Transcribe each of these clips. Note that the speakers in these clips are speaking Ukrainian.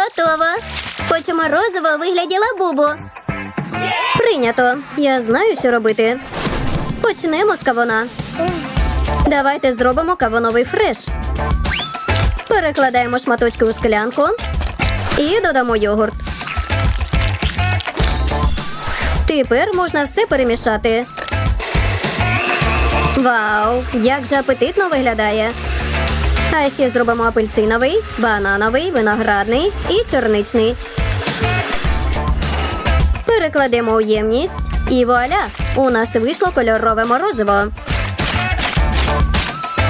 Готово. Хочу морозиво у вигляді лабубу. Прийнято. Я знаю, що робити. Почнемо з кавуна. Давайте зробимо кавуновий фреш. Перекладаємо шматочки у склянку і додамо йогурт. Тепер можна все перемішати. Вау, як же апетитно виглядає. А ще зробимо апельсиновий, банановий, виноградний і чорничний. Перекладемо у ємність і вуаля! У нас вийшло кольорове морозиво.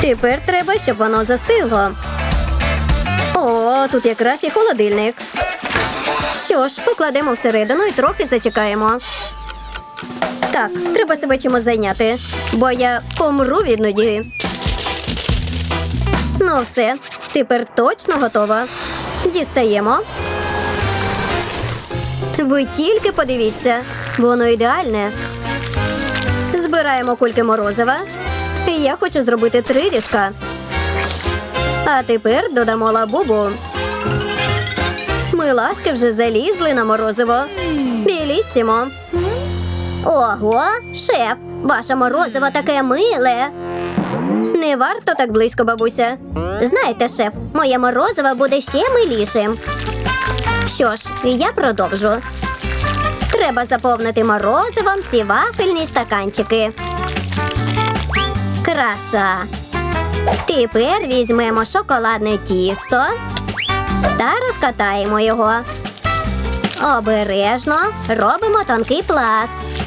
Тепер треба, щоб воно застигло. О, тут якраз і холодильник. Що ж, покладемо всередину і трохи зачекаємо. Так, треба себе чимось зайняти, бо я помру від нудьги. Ну, все, тепер точно готова. Дістаємо. Ви тільки подивіться, воно ідеальне. Збираємо кульки морозива. Я хочу зробити три ріжка. А тепер додамо лабубу. Милашки вже залізли на морозиво. Білісімо. Ого, шеф, ваше морозиво таке миле. Не варто так близько, бабуся. Знаєте, шеф, моє морозиво буде ще милішим. Що ж, я продовжу. Треба заповнити морозивом ці вафельні стаканчики. Краса. Тепер візьмемо шоколадне тісто та розкатаємо його. Обережно робимо тонкий пласт.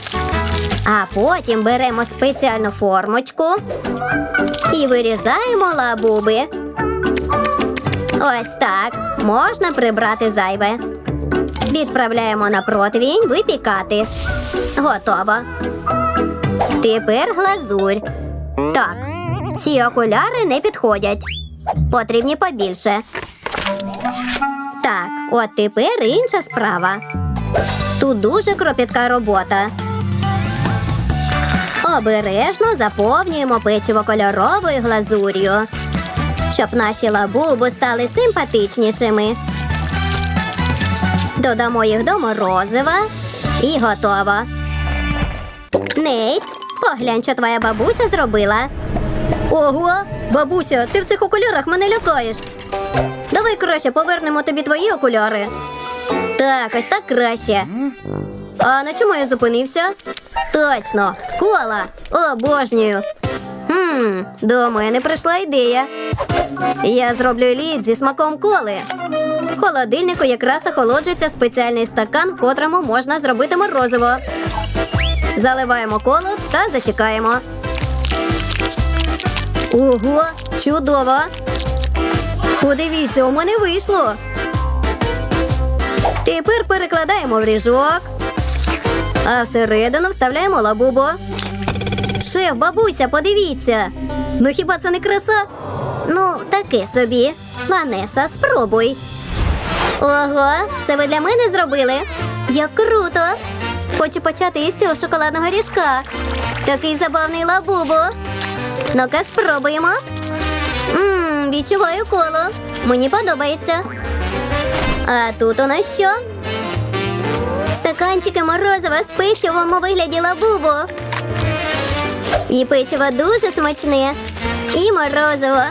А потім беремо спеціальну формочку і вирізаємо лабуби. Ось так. Можна прибрати зайве. Відправляємо на противінь випікати. Готово. Тепер глазурь. Так, ці окуляри не підходять. Потрібні побільше. Так, от тепер інша справа. Тут дуже кропітка робота. Обережно заповнюємо печиво кольоровою глазур'ю, щоб наші лабуби стали симпатичнішими. Додамо їх до морозива і готово. Нейт, поглянь, що твоя бабуся зробила. Ого, бабуся, ти в цих окулярах мене лякаєш. Давай краще повернемо тобі твої окуляри. Так, ось так краще. А на чому я зупинився? Точно, кола. Обожнюю. Хм, до мене прийшла ідея. Я зроблю лід зі смаком коли. В холодильнику якраз охолоджується спеціальний стакан, в котрому можна зробити морозиво. Заливаємо коло та зачекаємо. Ого, чудово! Подивіться, у мене вийшло. Тепер перекладаємо в ріжок, а всередину вставляємо лабубу. Шеф, бабуся, подивіться. Ну хіба це не краса? Ну, таки собі. Ванеса, спробуй. Ого, це ви для мене зробили? Як круто! Хочу почати із цього шоколадного ріжка. Такий забавний лабубу. Ну-ка, спробуємо. Ммм, відчуваю коло. Мені подобається. А тут у нас що? Стаканчики морозива з печивом у вигляді лабубу. І печиво дуже смачне. І морозиво.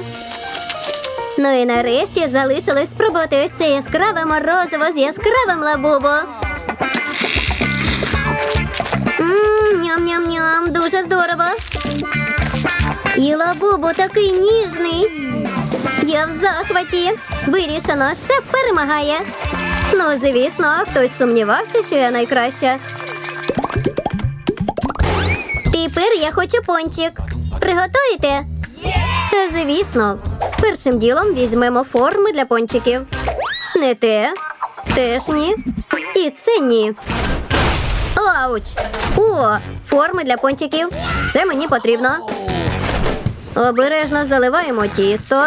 Ну і нарешті залишилось спробувати ось це яскраве морозиво з яскравим лабубо. Ням-ням-ням, дуже здорово. І лабубу такий ніжний. Я в захваті. Вирішено, шеф перемагає. Ну, звісно, хтось сумнівався, що я найкраща. Тепер я хочу пончик. Приготуєте? Звісно. Першим ділом візьмемо форми для пончиків. Не те, теж ні. І це ні. Ауч! О, форми для пончиків. Це мені потрібно. Обережно заливаємо тісто.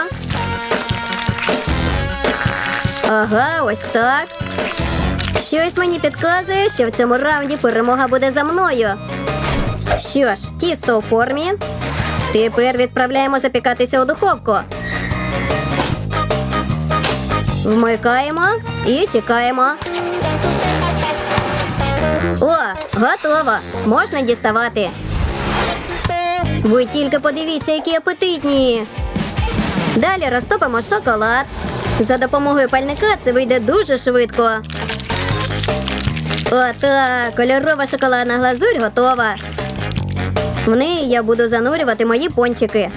Ага, ось так. Щось мені підказує, що в цьому раунді перемога буде за мною. Що ж, тісто у формі. Тепер відправляємо запікатися у духовку. Вмикаємо і чекаємо. О, готово! Можна діставати. Ви тільки подивіться, які апетитні. Далі розтопимо шоколад. За допомогою пальника це вийде дуже швидко. Отак, кольорова шоколадна глазурь готова. В неї я буду занурювати мої пончики.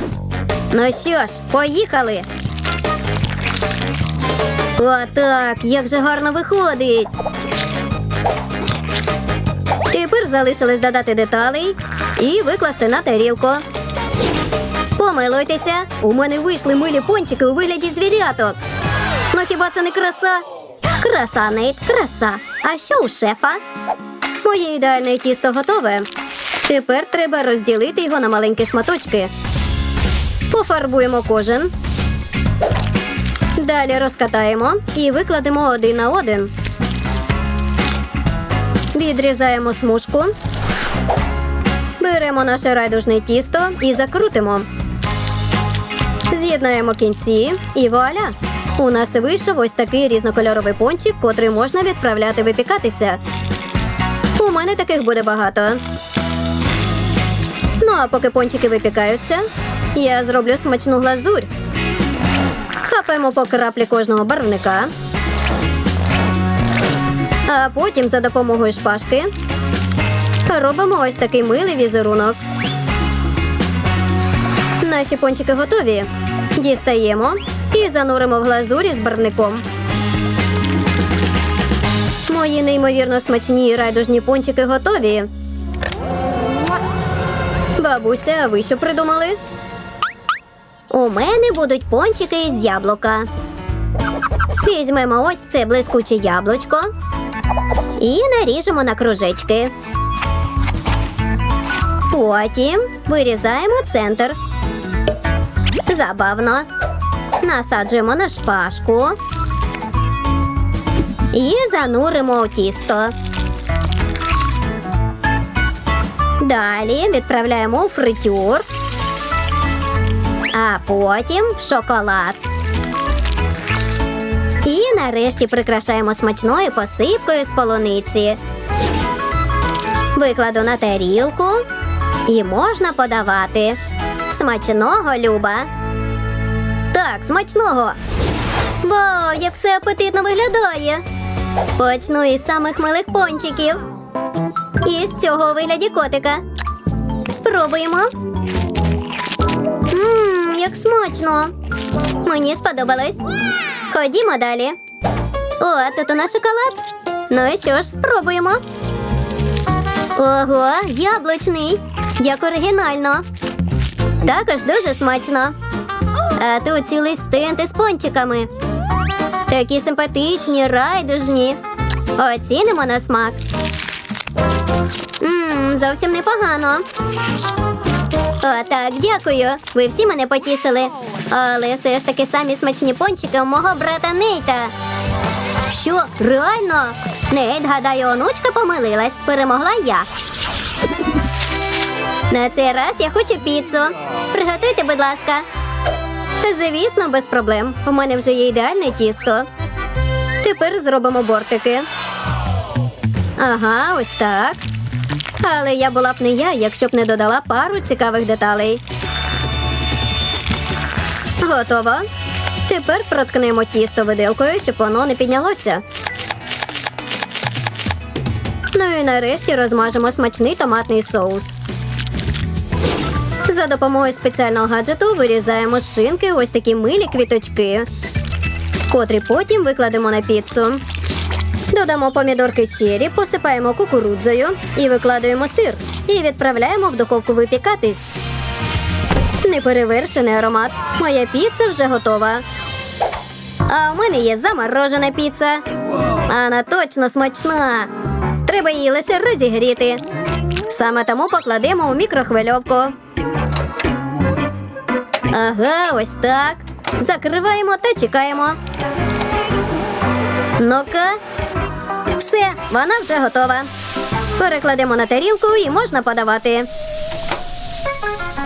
Ну що ж, поїхали. Отак, як же гарно виходить. Тепер залишилось додати деталей і викласти на тарілку. Помилуйтеся, у мене вийшли милі пончики у вигляді звіряток. Ну хіба це не краса? Краса, Нейт, краса. А що у шефа? Моє ідеальне тісто готове. Тепер треба розділити його на маленькі шматочки. Пофарбуємо кожен. Далі розкатаємо і викладемо один на один. Відрізаємо смужку. Беремо наше райдужне тісто і закрутимо. З'єднаємо кінці і вуаля! У нас вийшов ось такий різнокольоровий пончик, котрий можна відправляти випікатися. У мене таких буде багато. Ну а поки пончики випікаються, я зроблю смачну глазурь. Капаємо по краплі кожного барвника. А потім за допомогою шпажки робимо ось такий милий візерунок. Наші пончики готові. Дістаємо і зануримо в глазурі з барвником. Мої неймовірно смачні і райдужні пончики готові. Бабуся, а ви що придумали? У мене будуть пончики з яблука. Візьмемо ось це блискуче яблучко і наріжемо на кружечки. Потім вирізаємо центр. Забавно. Насаджуємо на шпажку і зануримо у тісто. Далі відправляємо у фритюр, а потім в шоколад. І нарешті прикрашаємо смачною посипкою з полуниці. Викладу на тарілку і можна подавати. Смачного, Люба. Так, смачного. Вау, як все апетитно виглядає. Почну із самих милих пончиків. І з цього вигляді котика. Спробуємо. Ммм, як смачно. Мені сподобалось. Ходімо далі. О, тут у нас шоколад. Ну і що ж, спробуємо. Ого, яблучний. Як оригінально. Також дуже смачно. А тут цілий стенд із пончиками. Такі симпатичні, райдужні. Оцінимо на смак. Ммм, зовсім непогано. О, так, дякую. Ви всі мене потішили. Але все ж таки самі смачні пончики у мого брата Нейта. Що, реально? Нейт, гадаю, онучка помилилась. Перемогла я. На цей раз я хочу піцу. Приготуйте, будь ласка. Звісно, без проблем. У мене вже є ідеальне тісто. Тепер зробимо бортики. Ага, ось так. Але я була б не я, якщо б не додала пару цікавих деталей. Готово. Тепер проткнемо тісто виделкою, щоб воно не піднялося. Ну і нарешті розмажемо смачний томатний соус. За допомогою спеціального гаджету вирізаємо шинки ось такі милі квіточки, котрі потім викладемо на піцу. Додамо помідорки чері, посипаємо кукурудзою і викладаємо сир. І відправляємо в духовку випікатись. Неперевершений аромат. Моя піца вже готова. А у мене є заморожена піца. Вона точно смачна. Треба її лише розігріти. Саме тому покладемо у мікрохвильовку. Ага, ось так. Закриваємо та чекаємо. Ну-ка. Все, вона вже готова. Перекладемо на тарілку і можна подавати.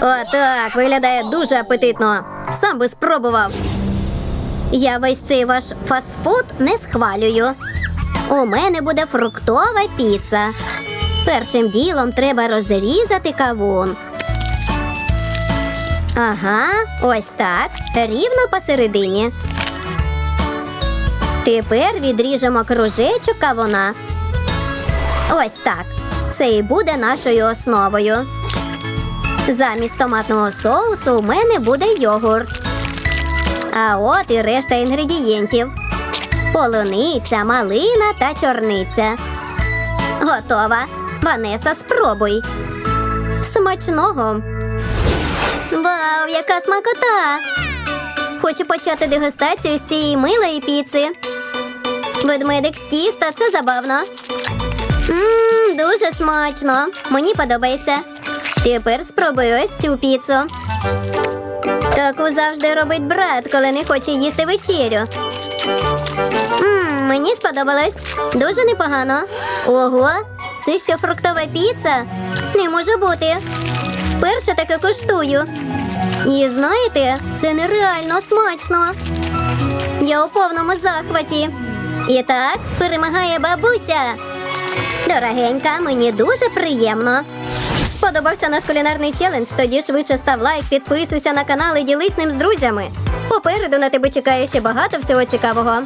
Отак, виглядає дуже апетитно. Сам би спробував. Я весь цей ваш фастфуд не схвалюю. У мене буде фруктова піца. Першим ділом треба розрізати кавун. Ага, ось так. Рівно посередині. Тепер відріжемо кружечок кавуна. Ось так. Це і буде нашою основою. Замість томатного соусу у мене буде йогурт. А от і решта інгредієнтів: полуниця, малина та чорниця. Готова. Ванеса, спробуй. Смачного. Вау, яка смакота! Хочу почати дегустацію з цієї милої піци. Ведмедик з тіста це забавно. Ммм, дуже смачно. Мені подобається. Тепер спробую ось цю піцу. Таку завжди робить брат, коли не хоче їсти вечерю. Ммм, мені сподобалось. Дуже непогано. Ого, це що фруктова піца? Не може бути. Перше таке коштую. І знаєте, це нереально смачно. Я у повному захваті. І так перемагає бабуся. Дорогенька, мені дуже приємно. Сподобався наш кулінарний челендж? Тоді швидше став лайк, підписуйся на канал і ділись ним з друзями. Попереду на тебе чекає ще багато всього цікавого.